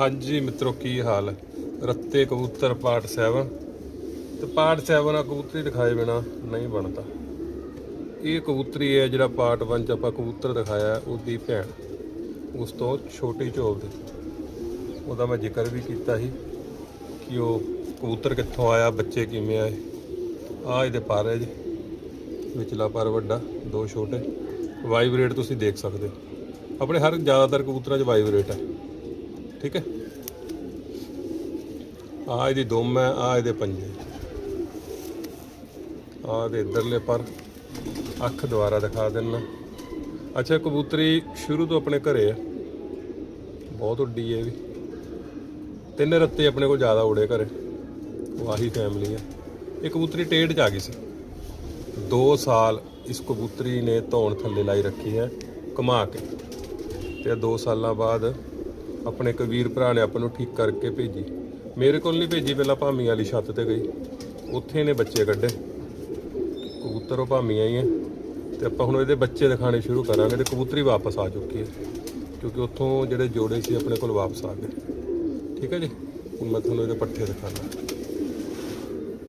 ਹਾਂਜੀ ਮਿੱਤਰੋ, ਕੀ ਹਾਲ? ਹੈ ਰੱਤੇ ਕਬੂਤਰ ਪਾਰਟ 7 ਤੇ ਪਾਰਟ 7 ਆ, ਕਬੂਤਰੀ ਦਿਖਾਏ ਬਿਨਾ ਨਹੀਂ ਬਣਦਾ। ਇਹ ਕਬੂਤਰੀ ਹੈ, ਜਿਹੜਾ ਪਾਰਟ 1 ਚ ਆਪਾਂ ਕਬੂਤਰ ਦਿਖਾਇਆ, ਉਹਦੀ ਭੈਣ। ਉਸ ਤੋਂ ਛੋਟੀ ਝੋਲ ਦੀ। ਉਹਦਾ ਮੈਂ ਜ਼ਿਕਰ ਵੀ ਕੀਤਾ ਸੀ ਕਿ ਉਹ ਕਬੂਤਰ ਕਿੱਥੋਂ ਆਇਆ, ਬੱਚੇ ਕਿਵੇਂ ਆਏ ਆ ਇਹਦੇ ਪਰ ਹੈ ਜੀ। ਵਿਚਲਾ ਪਰ ਵੱਡਾ, ਦੋ ਛੋਟੇ। ਵਾਈਬ੍ਰੇਟ ਤੁਸੀਂ ਦੇਖ ਸਕਦੇ ਹੋ। ਆਪਣੇ ਹਰ ਜ਼ਿਆਦਾਤਰ ਕਬੂਤਰਾਂ 'ਚ ਵਾਈਬ੍ਰੇਟ ਹੈ। ਠੀਕ ਹੈ? ਆ ਇਹਦੀ ਦੁਮ ਹੈ ਆ ਇਹਦੇ ਪੰਜੇ। ਆ ਦੇ ਇਧਰਲੇ ਪਰ, ਅੱਖ ਦੁਆਰਾ ਦਿਖਾ ਦੇਣਾ ਅੱਛਾ, ਕਬੂਤਰੀ ਸ਼ੁਰੂ ਤੋਂ ਆਪਣੇ ਘਰੇ ਆ ਬਹੁਤ ਉੱਡੀ ਹੈ ਇਹ ਵੀ। ਤਿੰਨ ਰੱਤੇ ਆਪਣੇ ਕੋਲ ਜ਼ਿਆਦਾ ਉੜੇ ਘਰੇ। ਵਾਹੀ ਫੈਮਿਲੀ ਹੈ। ਇਹ ਕਬੂਤਰੀ ਟੇਡ ਚ ਆ ਗਈ ਸੀ। 2 ਸਾਲ ਇਸ ਕਬੂਤਰੀ ਨੇ ਧੌਣ ਥੱਲੇ ਲਾਈ ਰੱਖੀ ਹੈ ਕਮਾ ਕੇ। ਤੇ 2 ਸਾਲਾਂ ਬਾਅਦ ਆਪਣੇ ਇੱਕ ਵੀਰ ਭਰਾ ਨੇ ਆਪਾਂ ਨੂੰ ਠੀਕ ਕਰਕੇ ਭੇਜੀ। ਮੇਰੇ ਕੋਲ ਨਹੀਂ ਭੇਜੀ, ਪਹਿਲਾਂ ਭਾਮੀ ਵਾਲੀ ਛੱਤ ਤੇ ਗਈ। ਉੱਥੇ ਨੇ ਬੱਚੇ ਕੱਢੇ। ਕਬੂਤਰ ਉਹ ਭਾਮੀਆਂ ਹੀ ਹੈ ਤੇ ਆਪਾਂ ਹੁਣ ਇਹਦੇ ਬੱਚੇ ਦਿਖਾਣੇ ਸ਼ੁਰੂ ਕਰਾਂਗੇ ਤੇ ਕਬੂਤਰੀ ਵਾਪਸ ਆ ਚੁੱਕੀ ਹੈ। ਕਿਉਂਕਿ ਉੱਥੋਂ ਜਿਹੜੇ ਜੋੜੇ ਸੀ ਆਪਣੇ ਕੋਲ ਵਾਪਸ ਆ ਗਏ। ਠੀਕ ਹੈ ਜੀ? ਹੁਣ ਮੈਂ ਤੁਹਾਨੂੰ ਇਹਦੇ ਪੱਠੇ ਦਿਖਾਣਾ